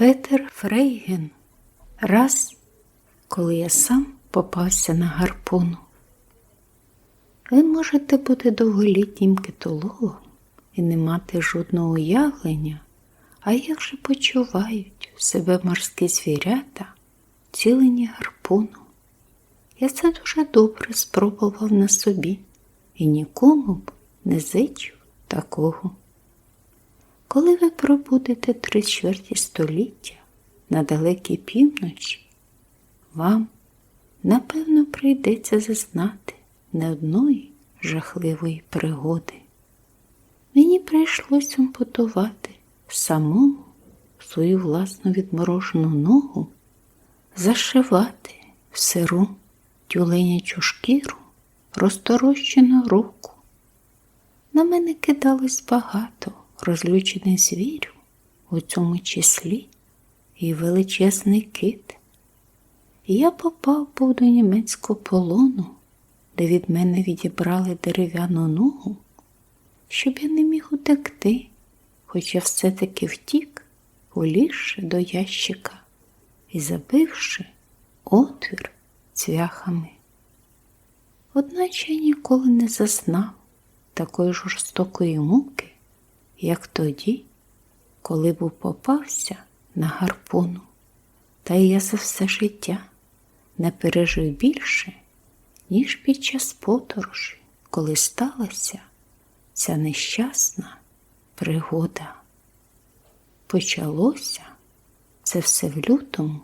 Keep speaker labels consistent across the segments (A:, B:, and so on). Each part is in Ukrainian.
A: Петер Фрейген раз, коли я сам попався на гарпуну. Ви можете бути довголітнім китологом і не мати жодного уявлення, а як же почувають себе морські звірята, цілені гарпуну. Я це дуже добре спробував на собі і нікому б не зичив такого. Коли ви пробудете три чверті століття на далекій півночі, вам, напевно, прийдеться зазнати не одної жахливої пригоди. Мені прийшлося ампутувати самому свою власну відморожену ногу, зашивати в сиру тюленячу шкіру розторощену руку. На мене кидалось багато розлючених звірів, у цьому числі і величезний кит. Я попав був до німецького полону, де від мене відібрали дерев'яну ногу, щоб я не міг утекти, хоча все-таки втік, улізши до ящика і забивши отвір цвяхами. Одначе я ніколи не зазнав такої жорстокої муки, як тоді, коли був попався на гарпуну, та й я за все життя не пережив більше, ніж під час подорожі, коли сталася ця нещасна пригода. Почалося це все в лютому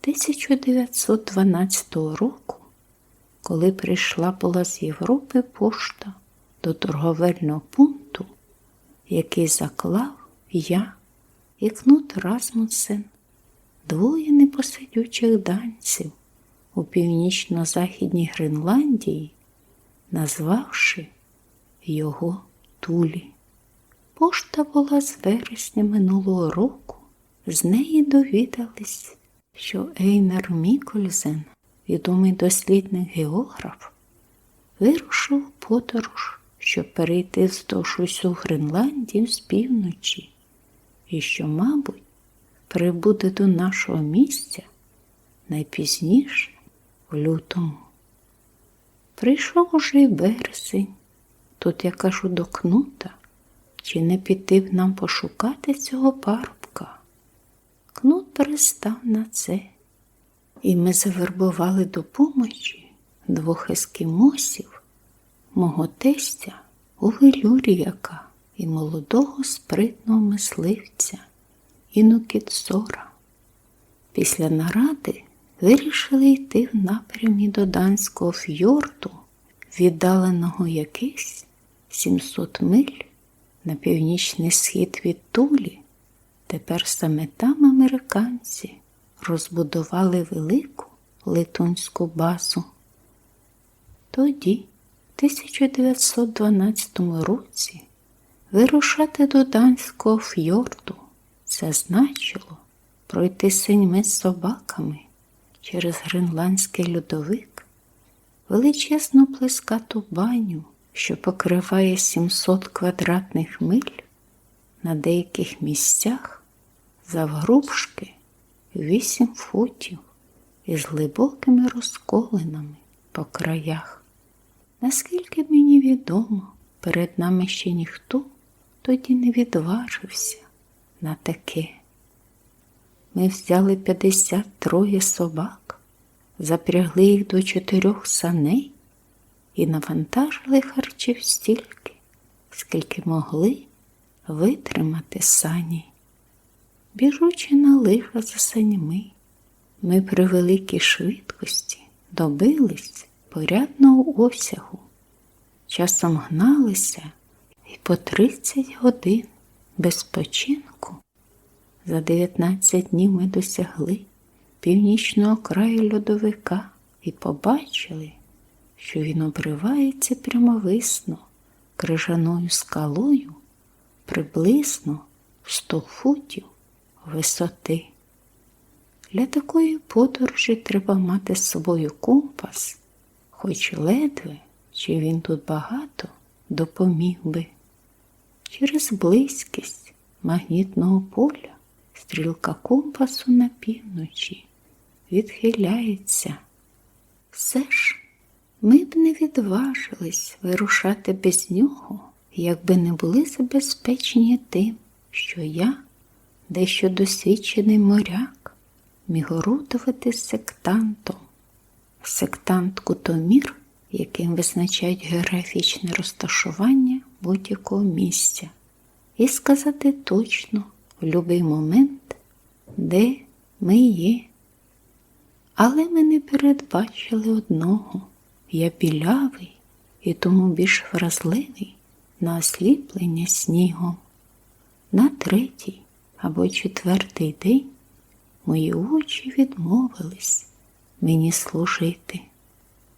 A: 1912 року, коли прийшла була з Європи пошта до торговельного пункту, який заклав я і Кнут Расмусен, двоє непосидючих данців у північно-західній Гренландії, назвавши його Тулі. Пошта була з вересня минулого року. З неї довідались, що Ейнер Мікользен, відомий дослідник географ, вирушив подорож, щоб перейти вздовж усю Гренландію з півночі, і що, мабуть, прибуде до нашого місця найпізніше в лютому. Прийшов уже й березень. Тут я кажу до кнута, чи не піти б нам пошукати цього парубка. Кнут перестав на це, і ми завербували до помочі двох ескімосів, мого тестя у Велюріяка і молодого спритного мисливця Інукітсора. Після наради вирішили йти в напрямі до Данського фьорду, віддаленого якихось 700 миль на північний схід від Тулі. Тепер саме там американці розбудували велику литунську базу. Тоді, 1912 році, вирушати до Данського фьорду це значило пройти синьми собаками через Гренландський льодовик, величезну плескату баню, що покриває 700 квадратних миль, на деяких місцях завгрубшки 8 футів із глибокими розколинами по краях. Наскільки мені відомо, перед нами ще ніхто тоді не відважився на таке. Ми взяли 53 собак, запрягли їх до чотирьох саней і навантажили харчів стільки, скільки могли витримати сані. Біжучи на лиха за санями, ми при великій швидкості добились порядного осягу. Часом гналися і по 30 годин без починку. За 19 днів ми досягли північного краю льодовика і побачили, що він обривається прямовисно крижаною скалою приблизно 100 футів висоти. Для такої подорожі треба мати з собою компас, хоч ледве, чи він тут багато допоміг би. Через близькість магнітного поля стрілка компасу на півночі відхиляється. Все ж ми б не відважились вирушати без нього, якби не були забезпечені тим, що я, дещо досвідчений моряк, міг орудувати сектантом. Сектант кутомір, яким визначають географічне розташування будь-якого місця, і сказати точно в будь-який момент, де ми є. Але ми не передбачили одного. Я білявий і тому більш вразливий на осліплення снігом. На третій або четвертий день мої очі відмовились мені служити.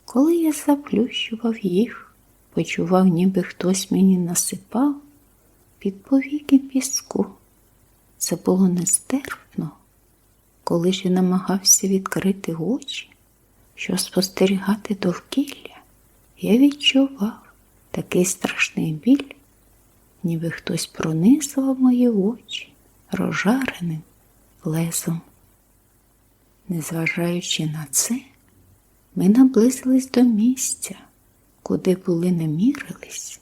A: Коли я заплющував їх, почував, ніби хтось мені насипав під повіки піску. Це було нестерпно. Коли ж я намагався відкрити очі, щоб спостерігати довкілля, я відчував такий страшний біль, ніби хтось пронизував мої очі розжареним лезом. Незважаючи на це, ми наблизились до місця, куди були не мірились,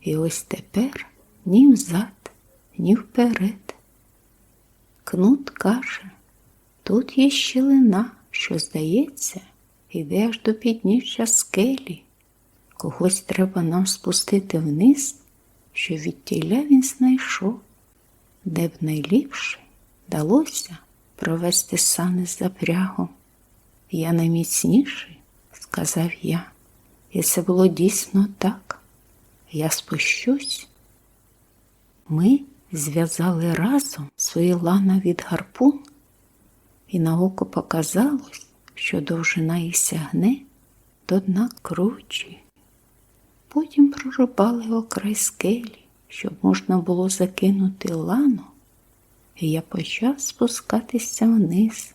A: і ось тепер ні взад, ні вперед. Кнут каже, тут є щілина, що, здається, іде аж до підніжжя скелі. Когось треба нам спустити вниз, що відтіля він знайшов, де б найліпше далося провести сани з запрягом. Я найміцніший, сказав я, і це було дійсно так. Я спущусь. Ми зв'язали разом свої лана від гарпун, і на око показалось, що довжина їх сягне до дна кручі. Потім прорубали окрай скелі, щоб можна було закинути лану, і я почав спускатися вниз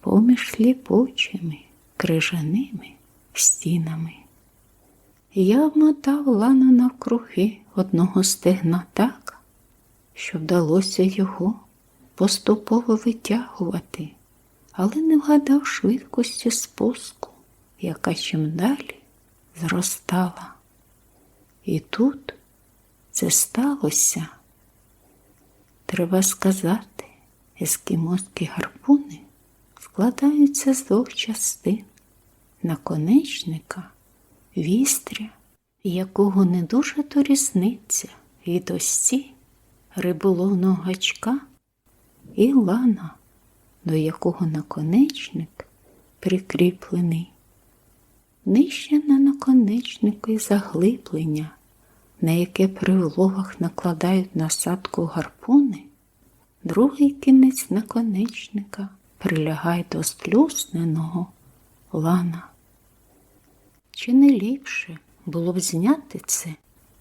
A: поміж сліпучими, крижаними стінами. Я обмотав лану навкруги одного стегна так, що вдалося його поступово витягувати, але не вгадав швидкості спуску, яка чим далі зростала. І тут це сталося. Треба сказати, ескімоські гарпуни складаються з двох частин наконечника, вістря, якого не дуже то різниця від осі риболовного гачка і лана, до якого наконечник прикріплений. Нижче на наконечнику і заглиблення, на яке при влогах накладають насадку гарпуни, другий кінець наконечника прилягає до сплюсненого лана. Чи не ліпше було б зняти це?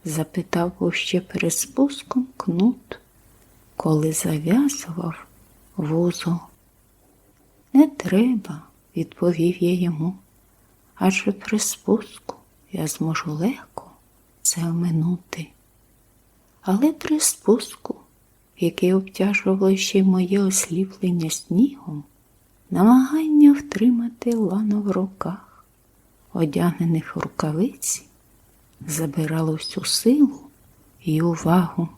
A: запитав був ще перед спуском кнут, коли зав'язував вузол. Не треба, відповів я йому, адже при спуску я зможу легко це оминути. Але при спуску, який обтяжувало ще й моє осліплення снігом, намагання втримати лану в руках, одягнених в рукавиці, забирало всю силу і увагу.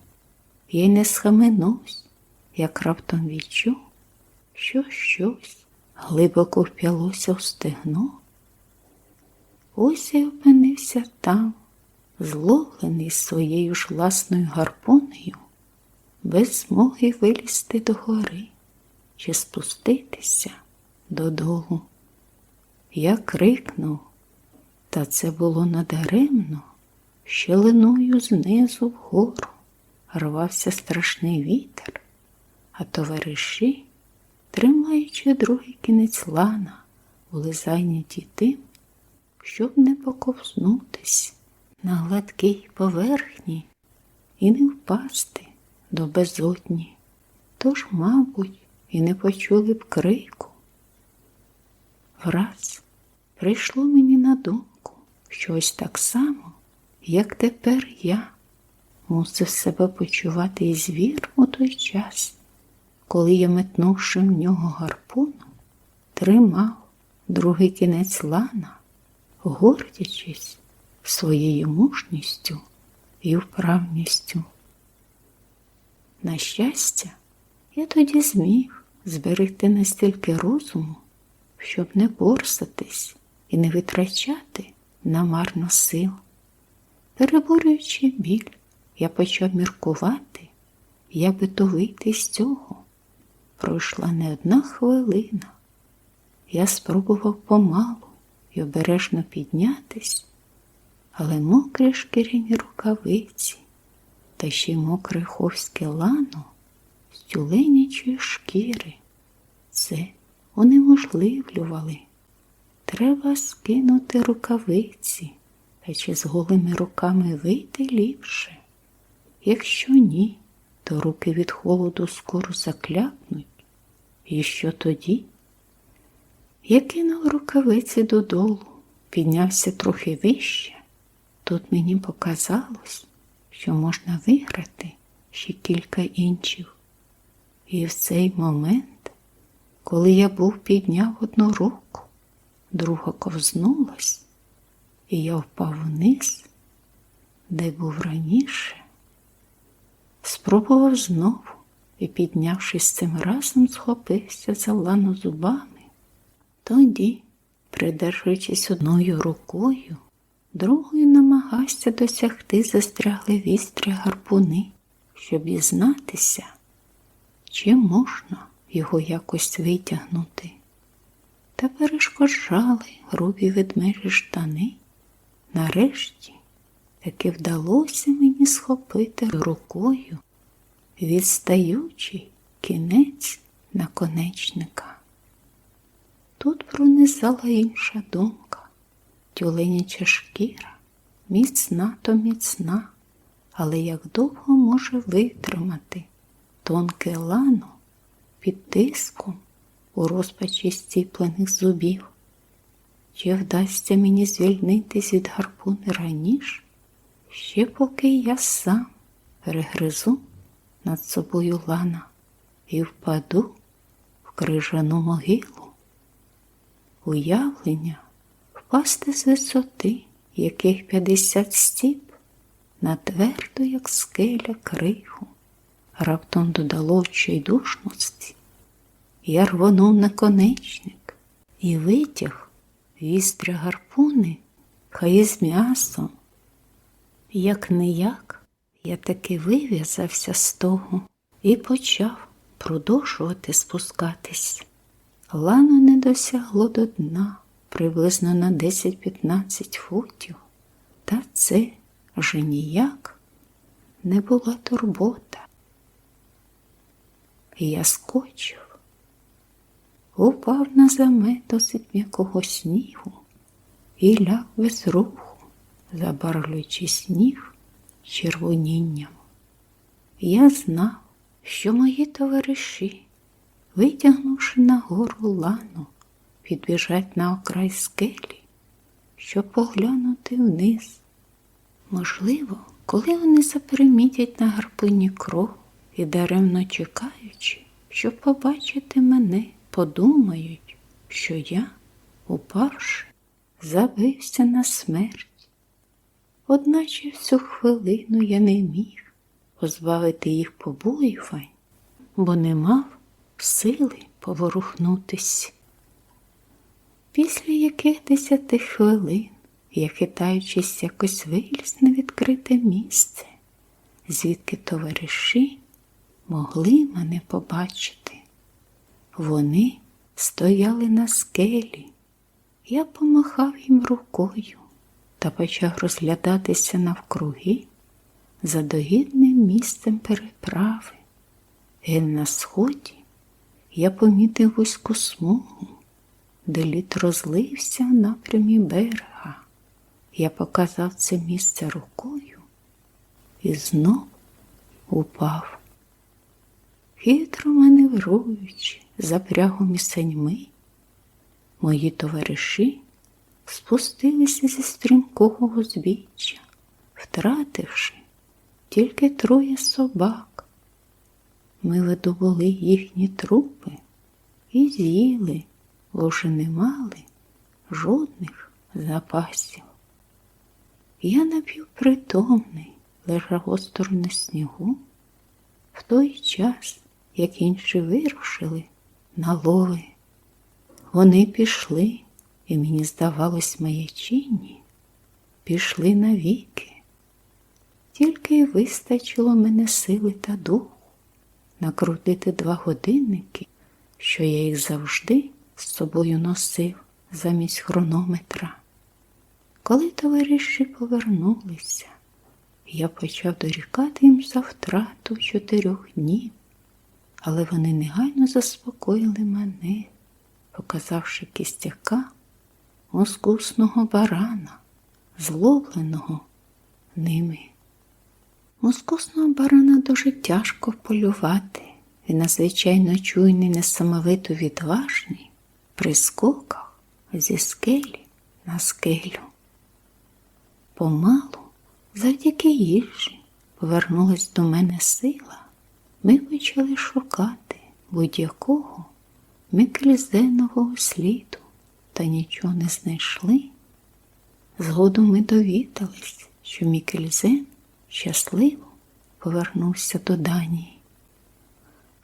A: Я й не схаменусь, як раптом відчув, що щось глибоко вп'ялося в стегно. Ось я опинився там, зловлений своєю ж власною гарпунею, без змоги вилізти до гори чи спуститися додолу. Я крикнув, та це було надаремно, щелиною знизу вгору рвався страшний вітер, а товариші, тримаючи другий кінець лана, були зайняті тим, щоб не поковзнутись на гладкій поверхні і не впасти до безодні, тож, мабуть, і не почули б крику. Враз прийшло мені на думку, що ось так само, як тепер я мусив себе почувати і звір у той час, коли я, метнувши в нього гарпуну, тримав другий кінець лана, гордячись своєю мужністю і вправністю. На щастя, я тоді зміг зберегти настільки розуму, щоб не борсатись і не витрачати намарно сил. Переборюючи біль, я почав міркувати, як би то вийти з цього. Пройшла не одна хвилина. Я спробував помалу і обережно піднятись, але мокрі шкіряні рукавиці та ще й мокре ховське лано з тюленячої шкіри. Це унеможливлювали. Треба скинути рукавиці, та чи з голими руками вийти ліпше. Якщо ні, то руки від холоду скоро закляпнуть. І що тоді? Я кинув рукавиці додолу, піднявся трохи вище. Тут мені показалось, що можна виграти ще кілька інчів. І в цей момент, коли я був підняв одну руку, друга ковзнулась, і я впав вниз, де був раніше. Спробував знову і, піднявшись цим разом, схопився за лану зубами. Тоді, придержуючись одною рукою, другою намагався досягти застрягли вістря гарпуни, щоб дізнатися, чи можна його якось витягнути. Та перешкоджали грубі ведмежі штани. Нарешті таки вдалося мені схопити рукою відстаючий кінець наконечника. Тут пронизала інша думка, тюленяча шкіра, міцна то міцна, але як довго може витримати тонке лано під тиском у розпачі стіплених зубів? Чи вдасться мені звільнитись від гарпуни раніше, ще поки я сам перегризу над собою лана і впаду в крижану могилу? Уявлення впасти з висоти, яких п'ятдесят стіп, на твердо, як скеля криху, раптом додало відчайдушності. Я рвонув наконечник і витяг вістря гарпуни, хай з м'ясом. Як не як, я таки вив'язався з того і почав продовжувати спускатись. Лано не досягло до дна приблизно на 10-15 футів, та це вже ніяк не була турбота. Я скочив, упав на замет досить м'якого снігу і ляг без руху, забарвлюючи сніг червонінням. Я знав, що мої товариші витягнувши нагору лану, підбіжать на окрай скелі, щоб поглянути вниз. Можливо, коли вони запримітять на гарпині кров і даремно чекаючи, щоб побачити мене, подумають, що я, упавши, забився на смерть. Одначе в цю хвилину я не міг позбавити їх побоювань, бо не мав сили поворухнутись. Після яких десяти хвилин я, хитаючись, якось виліз на відкрите місце, звідки товариші могли мене побачити. Вони стояли на скелі. Я помахав їм рукою та почав розглядатися навкруги за догідним місцем переправи. Ген на сході я помітив вузьку смугу, де лід розлився в напрямі берега. Я показав це місце рукою і знов упав. Хитро маневруючи запрягом і саньми, мої товариші спустилися зі стрімкого узбіччя, втративши тільки троє собак. ми видобули їхні трупи і з'їли, бо не мали жодних запасів. Я напівпритомний лежав осторонь на снігу в той час, як інші вирушили на лови. Вони пішли, і мені здавалось маячині, пішли навіки. Тільки й вистачило мене сили та духу накрутити два годинники, що я їх завжди з собою носив замість хронометра. Коли товариші повернулися, я почав дорікати їм за втрату чотирьох днів, але вони негайно заспокоїли мене, показавши кістяка мускусного барана, зловленого ними. Мускусного барана дуже тяжко полювати. Він надзвичайно чуйний, несамовито відважний при скоках зі скелі на скелю. Помалу, завдяки їжі, повернулась до мене сила. Ми почали шукати будь-якого мікельзенового сліду та нічого не знайшли. Згодом ми довідались, що Мікельзен щасливо повернувся до Данії.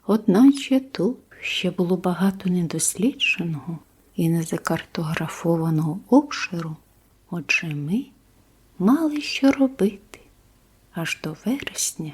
A: Одначе тут ще було багато недослідженого і незакартографованого обширу, отже ми мали що робити аж до вересня